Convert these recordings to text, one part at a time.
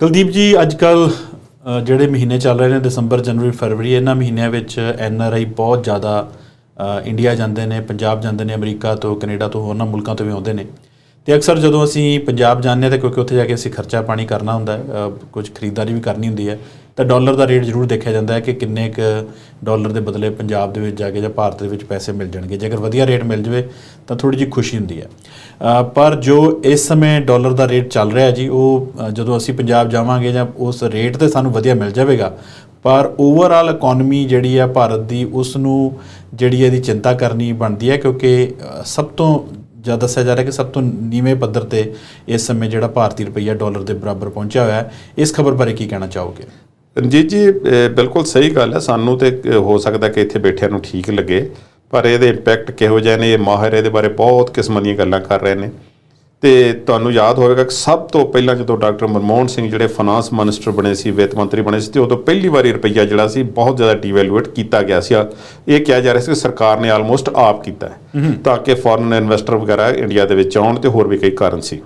ਕੁਲਦੀਪ ਜੀ ਅੱਜ ਕੱਲ ਜਿਹੜੇ ਮਹੀਨੇ ਚੱਲ ਰਹੇ ਨੇ, ਦਸੰਬਰ, ਜਨਵਰੀ, ਫਰਵਰੀ, ਇਹਨਾਂ ਮਹੀਨਿਆਂ ਵਿੱਚ ਐਨ ਆਰ ਆਈ ਬਹੁਤ ਜ਼ਿਆਦਾ ਇੰਡੀਆ ਜਾਂਦੇ ਨੇ, ਪੰਜਾਬ ਜਾਂਦੇ ਨੇ, ਅਮਰੀਕਾ ਤੋਂ, ਕੈਨੇਡਾ ਤੋਂ, ਹੋਰਨਾਂ ਮੁਲਕਾਂ ਤੋਂ ਵੀ ਆਉਂਦੇ ਨੇ। ਤੇ ਅਕਸਰ ਜਦੋਂ ਅਸੀਂ ਪੰਜਾਬ ਜਾਂਦੇ ਹਾਂ, ਤਾਂ ਕਿਉਂਕਿ ਉੱਥੇ ਜਾ ਕੇ ਅਸੀਂ ਖਰਚਾ ਪਾਣੀ ਕਰਨਾ ਹੁੰਦਾ ਹੈ ਕੁਝ ਖਰੀਦਦਾਰੀ ਵੀ ਕਰਨੀ ਹੁੰਦੀ ਹੈ ਤਾਂ ਡਾਲਰ ਦਾ ਰੇਟ ਜ਼ਰੂਰ ਦੇਖਿਆ ਜਾਂਦਾ ਹੈ ਕਿ ਕਿੰਨੇ ਕੁ ਡਾਲਰ ਦੇ ਬਦਲੇ ਪੰਜਾਬ ਦੇ ਵਿੱਚ ਜਾ ਕੇ ਜਾਂ ਭਾਰਤ ਦੇ ਵਿੱਚ ਪੈਸੇ ਮਿਲ ਜਾਣਗੇ। ਜੇਕਰ ਵਧੀਆ ਰੇਟ ਮਿਲ ਜਵੇ ਤਾਂ ਥੋੜੀ ਜਿਹੀ ਖੁਸ਼ੀ ਹੁੰਦੀ ਹੈ। ਪਰ ਜੋ ਇਸ ਸਮੇਂ ਡਾਲਰ ਦਾ ਰੇਟ ਚੱਲ ਰਿਹਾ ਜੀ, ਉਹ ਜਦੋਂ ਅਸੀਂ ਪੰਜਾਬ ਜਾਵਾਂਗੇ ਜਾਂ ਉਸ ਰੇਟ ਤੇ ਸਾਨੂੰ ਵਧੀਆ ਮਿਲ ਜਾਵੇਗਾ, ਪਰ ਓਵਰਆਲ ਇਕਨੋਮੀ ਜਿਹੜੀ ਹੈ ਭਾਰਤ ਦੀ ਉਸ ਨੂੰ ਜਿਹੜੀ ਇਹਦੀ ਚਿੰਤਾ ਕਰਨੀ ਬਣਦੀ ਹੈ ਕਿਉਂਕਿ ਸਭ ਤੋਂ ਜ਼ਿਆਦਾ ਦੱਸਿਆ ਜਾ ਰਿਹਾ ਕਿ ਸਭ ਤੋਂ ਨੀਵੇਂ ਪੱਧਰ ਤੇ ਇਸ ਸਮੇਂ ਜਿਹੜਾ ਭਾਰਤੀ ਰੁਪਈਆ ਡਾਲਰ ਦੇ ਬਰਾਬਰ ਪਹੁੰਚਿਆ ਹੋਇਆ ਹੈ। ਇਸ ਖਬਰ ਬਾਰੇ ਕੀ ਕਹਿਣਾ ਚਾਹੋਗੇ? ਰਣਜੀਤ ਜੀ ਬਿਲਕੁਲ ਸਹੀ ਗੱਲ ਹੈ। ਸਾਨੂੰ ਤੇ ਹੋ ਸਕਦਾ ਕਿ ਇੱਥੇ ਬੈਠਿਆਂ ਨੂੰ ਠੀਕ ਲੱਗੇ। ਪਰ ਇਹਦੇ ਇੰਪੈਕਟ ਕਿਹੋ ਜਿਹੇ ਨੇ? ਇਹ ਮਾਹਿਰ ਇਹਦੇ ਬਾਰੇ ਬਹੁਤ ਕਿਸਮਾਂ ਦੀਆਂ ਗੱਲਾਂ ਕਰ ਰਹੇ ਨੇ। ਤੇ ਤੁਹਾਨੂੰ ਯਾਦ ਹੋਵੇਗਾ ਕਿ ਸਭ ਤੋਂ ਪਹਿਲਾਂ ਜਦੋਂ ਡਾਕਟਰ ਮਨਮੋਹਨ ਸਿੰਘ ਜਿਹੜੇ ਫਾਈਨਾਂਸ ਮਿਨਿਸਟਰ ਬਣੇ ਸੀ ਵਿੱਤ ਮੰਤਰੀ ਬਣੇ ਸੀ ਤੇ ਉਦੋਂ ਪਹਿਲੀ ਵਾਰੀ ਰੁਪਈਆ ਜਿਹੜਾ ਸੀ ਬਹੁਤ ਜ਼ਿਆਦਾ ਡੀਵੈਲੂਏਟ ਕੀਤਾ ਗਿਆ ਸੀ। ਇਹ ਕਿਹਾ ਜਾ ਰਿਹਾ ਸੀ ਕਿ ਸਰਕਾਰ ਨੇ ਆਲਮੋਸਟ ਆਪ ਕੀਤਾ ਤਾਂ ਕਿ ਫੋਰਨ ਇਨਵੈਸਟਰ ਵਗੈਰਾ ਇੰਡੀਆ ਦੇ ਵਿੱਚ ਆਉਣ ਤੇ ਹੋਰ ਵੀ ਕਈ ਕਾਰਨ ਸੀ।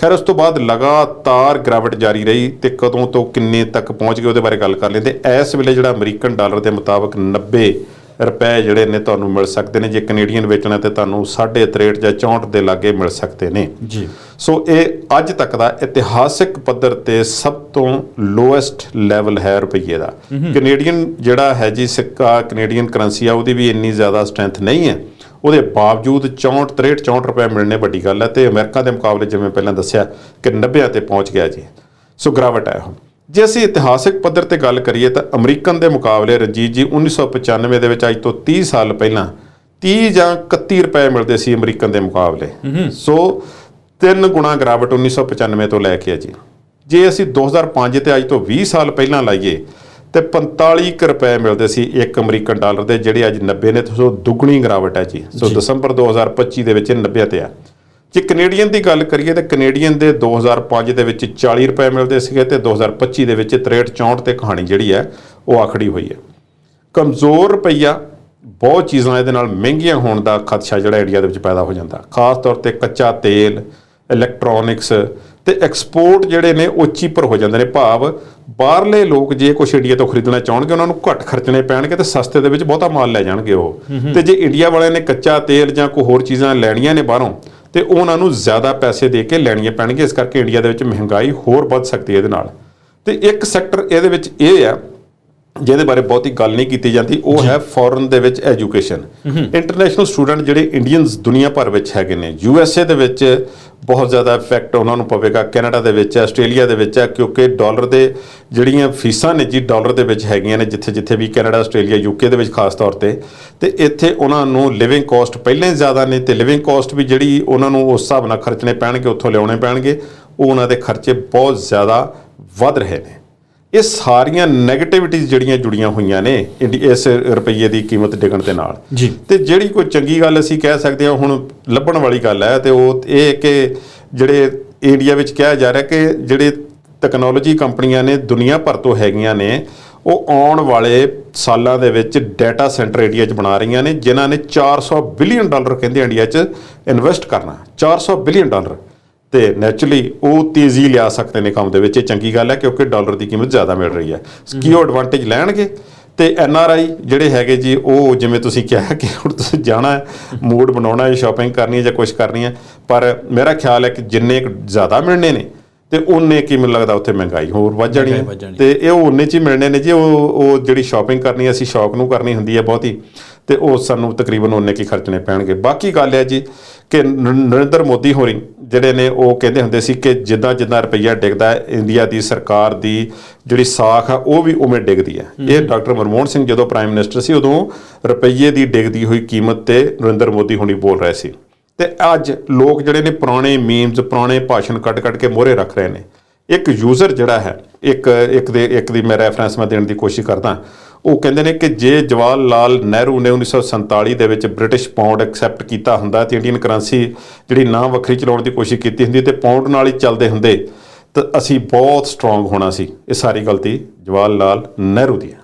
ਖੈਰ ਉਸ ਤੋਂ ਬਾਅਦ ਲਗਾਤਾਰ ਗ੍ਰੈਵਿਟ ਜਾਰੀ ਰਹੀ ਤੇ ਕਦੋਂ ਤੋਂ ਕਿੰਨੇ ਤੱਕ ਪਹੁੰਚ ਗਏ ਉਹਦੇ ਬਾਰੇ ਗੱਲ ਕਰ ਲੈਂਦੇ ਇਸ ਵੇਲੇ ਜਿਹੜਾ ਅਮਰੀਕਨ ਡਾਲਰ ਦੇ ਮੁਤਾਬਕ 90 ਰੁਪਏ ਜਿਹੜੇ ਨੇ ਤੁਹਾਨੂੰ ਮਿਲ ਸਕਦੇ ਨੇ ਜੇ ਕੈਨੇਡੀਅਨ ਵੇਚਣਾ ਤੇ ਤੁਹਾਨੂੰ 63 ਜਾਂ 64 ਦੇ ਲਾਗੇ ਮਿਲ ਸਕਦੇ ਨੇ। ਜੀ। ਸੋ ਇਹ ਅੱਜ ਤੱਕ ਦਾ ਇਤਿਹਾਸਿਕ ਪੱਧਰ ਤੇ ਸਭ ਤੋਂ ਲੋਐਸਟ ਲੈਵਲ ਹੈ ਰੁਪਈਏ ਦਾ। ਕੈਨੇਡੀਅਨ ਜਿਹੜਾ ਹੈ ਜੀ ਸਿੱਕਾ ਕੈਨੇਡੀਅਨ ਕਰੰਸੀ ਆ ਉਹਦੀ ਵੀ ਇੰਨੀ ਜ਼ਿਆਦਾ ਸਟਰੈਂਥ ਨਹੀਂ ਹੈ। ਉਹਦੇ ਬਾਵਜੂਦ 64 63 64 ਰੁਪਏ ਮਿਲਣੇ ਵੱਡੀ ਗੱਲ ਹੈ ਤੇ ਅਮਰੀਕਾ ਦੇ ਮੁਕਾਬਲੇ ਜਿਵੇਂ ਪਹਿਲਾਂ ਦੱਸਿਆ ਕਿ 90 ਤੇ ਪਹੁੰਚ ਗਿਆ ਜੀ। ਸੋ ਗ੍ਰਾਵਟ ਹੈ ਹੁਣ ਜੇ ਅਸੀਂ ਇਤਿਹਾਸਿਕ ਪੱਧਰ ਤੇ ਗੱਲ ਕਰੀਏ ਤਾਂ ਅਮਰੀਕਨ ਦੇ ਮੁਕਾਬਲੇ ਰਣਜੀਤ ਜੀ 1995 ਦੇ ਵਿੱਚ ਅੱਜ ਤੋਂ 30 ਸਾਲ ਪਹਿਲਾਂ 30 ਜਾਂ 31 ਰੁਪਏ ਮਿਲਦੇ ਸੀ ਅਮਰੀਕਨ ਦੇ ਮੁਕਾਬਲੇ। ਸੋ ਤਿੰਨ ਗੁਣਾ ਗ੍ਰਾਵਟ 1995 ਤੋਂ ਲੈ ਕੇ ਜੀ। ਜੇ ਅਸੀਂ 2005 ਤੇ ਅੱਜ ਤੋਂ 20 ਸਾਲ ਪਹਿਲਾਂ ਲਾਈਏ ਤੇ 45 ਕੁ ਰੁਪਏ ਮਿਲਦੇ ਸੀ ਇੱਕ ਅਮਰੀਕਨ ਡਾਲਰ ਦੇ ਜਿਹੜੇ ਅੱਜ 90 ਨੇ ਸੋ ਦੁੱਗਣੀ ਗ੍ਰਾਵਟ ਹੈ ਜੀ। ਸੋ ਦਸੰਬਰ 2025 ਦੇ ਵਿੱਚ ਇਹ 90 ਤੇ ਆ। ਜੇ ਕੈਨੇਡੀਅਨ ਦੀ ਗੱਲ ਕਰੀਏ ਤਾਂ ਕੈਨੇਡੀਅਨ ਦੇ 2005 ਦੇ ਵਿੱਚ 40 ਰੁਪਏ ਮਿਲਦੇ ਸੀਗੇ ਤੇ 2025 ਦੇ ਵਿੱਚ 63 64 ਤੇ ਕਹਾਣੀ ਜਿਹੜੀ ਹੈ ਉਹ ਆਖੜੀ ਹੋਈ ਹੈ। ਕਮਜ਼ੋਰ ਰੁਪਈਆ ਬਹੁਤ ਚੀਜ਼ਾਂ ਇਹਦੇ ਨਾਲ ਮਹਿੰਗੀਆਂ ਹੋਣ ਦਾ ਖਦਸ਼ਾ ਜਿਹੜਾ ਇੰਡੀਆ ਦੇ ਵਿੱਚ ਪੈਦਾ ਹੋ ਜਾਂਦਾ। ਖਾਸ ਤੌਰ ਤੇ ਕੱਚਾ ਤੇਲ ਇਲੈਕਟ੍ਰੋਨਿਕਸ ਤੇ ਐਕਸਪੋਰਟ ਜਿਹੜੇ ਨੇ ਉਹ ਚੀਪਰ ਹੋ ਜਾਂਦੇ ਨੇ ਭਾਵ ਬਾਹਰਲੇ ਲੋਕ ਜੇ ਕੁਝ ਇੰਡੀਆ ਤੋਂ ਖਰੀਦਣਾ ਚਾਹਣਗੇ ਉਹਨਾਂ ਨੂੰ ਘੱਟ ਖਰਚਣੇ ਪੈਣਗੇ ਤੇ ਸਸਤੇ ਦੇ ਵਿੱਚ ਬਹੁਤਾ ਮਾਲ ਲੈ ਜਾਣਗੇ ਉਹ। ਤੇ ਜੇ ਇੰਡੀਆ ਵਾਲਿਆਂ ਨੇ ਕੱਚਾ ਤੇਲ ਜਾਂ ਕੋਈ ਹੋਰ ਚੀਜ਼ਾਂ ਲੈਣੀਆਂ ਨੇ ਬਾਹਰੋਂ ਤੇ ਉਹਨਾਂ ਨੂੰ ਜ਼ਿਆਦਾ ਪੈਸੇ ਦੇ ਕੇ ਲੈਣੀਆਂ ਪੈਣਗੀਆਂ ਇਸ ਕਰਕੇ ਇੰਡੀਆ ਦੇ ਵਿੱਚ ਮਹਿੰਗਾਈ ਹੋਰ ਵੱਧ ਸਕਦੀ ਹੈ ਇਹਦੇ ਨਾਲ। ਤੇ ਇੱਕ ਸੈਕਟਰ ਇਹਦੇ ਵਿੱਚ ਇਹ ਆ ਜਿਹਦੇ ਬਾਰੇ ਬਹੁਤੀ ਗੱਲ ਨਹੀਂ ਕੀਤੀ ਜਾਂਦੀ ਉਹ ਹੈ ਫੋਰਨ ਦੇ ਵਿੱਚ ਐਜੂਕੇਸ਼ਨ ਇੰਟਰਨੈਸ਼ਨਲ ਸਟੂਡੈਂਟ ਜਿਹੜੇ ਇੰਡੀਅਨਸ ਦੁਨੀਆ ਭਰ ਵਿੱਚ ਹੈਗੇ ਨੇ ਯੂ ਐਸ ਏ ਦੇ ਵਿੱਚ ਬਹੁਤ ਜ਼ਿਆਦਾ ਇਫੈਕਟ ਉਹਨਾਂ ਨੂੰ ਪਵੇਗਾ ਕੈਨੇਡਾ ਦੇ ਵਿੱਚ, ਆਸਟ੍ਰੇਲੀਆ ਦੇ ਵਿੱਚ, ਕਿਉਂਕਿ ਡਾਲਰ ਦੇ ਜਿਹੜੀਆਂ ਫੀਸਾਂ ਨੇ ਜੀ ਡਾਲਰ ਦੇ ਵਿੱਚ ਹੈਗੀਆਂ ਨੇ ਜਿੱਥੇ ਜਿੱਥੇ ਵੀ ਕੈਨੇਡਾ, ਆਸਟ੍ਰੇਲੀਆ ਯੂਕੇ ਦੇ ਵਿੱਚ ਖਾਸ ਤੌਰ ਤੇ ਤੇ ਇੱਥੇ ਉਹਨਾਂ ਨੂੰ ਲਿਵਿੰਗ ਕਾਸਟ ਪਹਿਲਾਂ ਹੀ ਜ਼ਿਆਦਾ ਨੇ, ਤੇ ਲਿਵਿੰਗ ਕਾਸਟ ਵੀ ਜਿਹੜੀ ਉਹਨਾਂ ਨੂੰ ਉਸ ਹਿਸਾਬ ਨਾਲ ਖਰਚਣੇ ਪੈਣਗੇ, ਉੱਥੋਂ ਲਿਆਉਣੇ ਪੈਣਗੇ, ਉਹ ਉਹਨਾਂ ਦੇ ਖਰਚੇ ਬਹੁਤ ਜ਼ਿਆਦਾ ਵੱਧ ਰਹੇ ਨੇ। ਇਹ ਸਾਰੀਆਂ 네ਗੇਟਿਵਿਟੀਜ਼ ਜਿਹੜੀਆਂ ਜੁੜੀਆਂ ਹੋਈਆਂ ਨੇ ਇਸ ਰੁਪਈਏ ਦੀ ਕੀਮਤ ਡਿੱਗਣ ਦੇ ਨਾਲ। ਜੀ। ਤੇ ਜਿਹੜੀ ਕੋਈ ਚੰਗੀ ਗੱਲ ਅਸੀਂ ਕਹਿ ਸਕਦੇ ਹਾਂ ਹੁਣ ਲੱਭਣ ਵਾਲੀ ਗੱਲ ਹੈ ਤੇ ਉਹ ਇਹ ਕਿ ਜਿਹੜੇ ਇੰਡੀਆ ਵਿੱਚ ਕਿਹਾ ਜਾ ਰਿਹਾ ਕਿ ਜਿਹੜੇ ਟੈਕਨੋਲੋਜੀ ਕੰਪਨੀਆਂ ਨੇ ਦੁਨੀਆ ਭਰ ਤੋਂ ਹੈਗੀਆਂ ਨੇ ਉਹ ਆਉਣ ਵਾਲੇ ਸਾਲਾਂ ਦੇ ਵਿੱਚ ਡਾਟਾ ਸੈਂਟਰ ਇੰਡੀਆ 'ਚ ਬਣਾ ਰਹੀਆਂ ਨੇ ਜਿਨ੍ਹਾਂ ਨੇ 400 ਬਿਲੀਅਨ ਡਾਲਰ ਕਹਿੰਦੇ ਇੰਡੀਆ 'ਚ ਇਨਵੈਸਟ ਕਰਨਾ 400 ਬਿਲੀਅਨ ਡਾਲਰ ਤੇ ਨੈਚੁਰਲੀ ਉਹ ਤੇਜ਼ੀ ਲਿਆ ਸਕਦੇ ਨੇ ਕੰਮ ਦੇ ਵਿੱਚ। ਇਹ ਚੰਗੀ ਗੱਲ ਹੈ ਕਿਉਂਕਿ ਡਾਲਰ ਦੀ ਕੀਮਤ ਜ਼ਿਆਦਾ ਮਿਲ ਰਹੀ ਹੈ। ਕੀ ਉਹ ਐਡਵਾਂਟੇਜ ਲੈਣਗੇ ਤੇ ਐਨ ਆਰ ਆਈ ਜਿਹੜੇ ਹੈਗੇ ਜੀ ਉਹ ਜਿਵੇਂ ਤੁਸੀਂ ਕਿਹਾ ਕਿ ਹੁਣ ਤੁਸੀਂ ਜਾਣਾ ਹੈ ਮੂਡ ਬਣਾਉਣਾ ਹੈ ਸ਼ਾਪਿੰਗ ਕਰਨੀ ਹੈ ਜਾਂ ਕੁਝ ਕਰਨੀ ਹੈ ਪਰ ਮੇਰਾ ਖਿਆਲ ਹੈ ਕਿ ਜਿੰਨੇ ਜ਼ਿਆਦਾ ਮਿਲਣੇ ਨੇ ਤੇ ਉਹਨੇ ਕੀ ਮੈਨੂੰ ਲੱਗਦਾ ਉੱਥੇ ਮਹਿੰਗਾਈ ਹੋਰ ਵੱਧ ਜਾਣੀ ਹੈ। ਤੇ ਇਹ ਉਹਨੇ ਚ ਹੀ ਮਿਲਣੇ ਨੇ ਜੀ ਉਹ ਉਹ ਜਿਹੜੀ ਸ਼ਾਪਿੰਗ ਕਰਨੀ ਹੈ, ਅਸੀਂ ਸ਼ੌਕ ਨੂੰ ਕਰਨੀ ਹੁੰਦੀ ਹੈ ਬਹੁਤੀ ਤੇ ਉਹ ਸਾਨੂੰ ਤਕਰੀਬਨ ਉਹਨੇ ਕੀ ਖਰਚਣੇ ਪੈਣਗੇ। ਬਾਕੀ ਗੱਲ ਹੈ ਜੀ ਕਿ ਨਰਿੰਦਰ ਮੋਦੀ ਹੋਰੀ ਜਿਹੜੇ ਨੇ ਉਹ ਕਹਿੰਦੇ ਹੁੰਦੇ ਸੀ ਕਿ ਜਿੱਦਾਂ ਜਿੱਦਾਂ ਰੁਪਈਆ ਡਿੱਗਦਾ ਹੈ ਇੰਡੀਆ ਦੀ ਸਰਕਾਰ ਦੀ ਜਿਹੜੀ ਸਾਖ ਆ ਉਹ ਵੀ ਉਵੇਂ ਡਿੱਗਦੀ ਹੈ। ਇਹ ਡਾਕਟਰ ਮਨਮੋਹਨ ਸਿੰਘ ਜਦੋਂ ਪ੍ਰਾਈਮ ਮਿਨਿਸਟਰ ਸੀ ਉਦੋਂ ਰੁਪਈਏ ਦੀ ਡਿੱਗਦੀ ਹੋਈ ਕੀਮਤ ਤੇ ਨਰਿੰਦਰ ਮੋਦੀ ਹੁਣੀ ਬੋਲ ਰਹੇ ਸੀ। ਤੇ ਅੱਜ ਲੋਕ ਜਿਹੜੇ ਨੇ ਪੁਰਾਣੇ ਮੀਮਸ ਪੁਰਾਣੇ ਭਾਸ਼ਣ ਕੱਢ ਕੇ ਮੋਹਰੇ ਰੱਖ ਰਹੇ ਨੇ। ਇੱਕ ਯੂਜ਼ਰ ਜਿਹੜਾ ਹੈ ਇੱਕ ਇੱਕ ਦੇ ਇੱਕ ਦੀ ਮੈਂ ਰੈਫਰੈਂਸ ਮੈਂ ਦੇਣ ਦੀ ਕੋਸ਼ਿਸ਼ ਕਰਦਾ ਉਹ ਕਹਿੰਦੇ ਨੇ ਕਿ ਜੇ ਜਵਾਹਰ ਲਾਲ ਨਹਿਰੂ ਨੇ 1947 ਦੇ ਵਿੱਚ ਬ੍ਰਿਟਿਸ਼ ਪਾਉਂਡ ਐਕਸੈਪਟ ਕੀਤਾ ਹੁੰਦਾ ਤੇ ਇੰਡੀਅਨ ਕਰੰਸੀ ਜਿਹੜੀ ਨਾ ਵੱਖਰੀ ਚਲਾਉਣ ਦੀ ਕੋਸ਼ਿਸ਼ ਕੀਤੀ ਹੁੰਦੀ ਤੇ ਪਾਉਂਡ ਨਾਲ ਹੀ ਚੱਲਦੇ ਹੁੰਦੇ, ਤਾਂ ਅਸੀਂ ਬਹੁਤ ਸਟਰੋਂਗ ਹੋਣਾ ਸੀ। ਇਹ ਸਾਰੀ ਗਲਤੀ ਜਵਾਹਰ ਲਾਲ ਨਹਿਰੂ ਦੀ ਹੈ।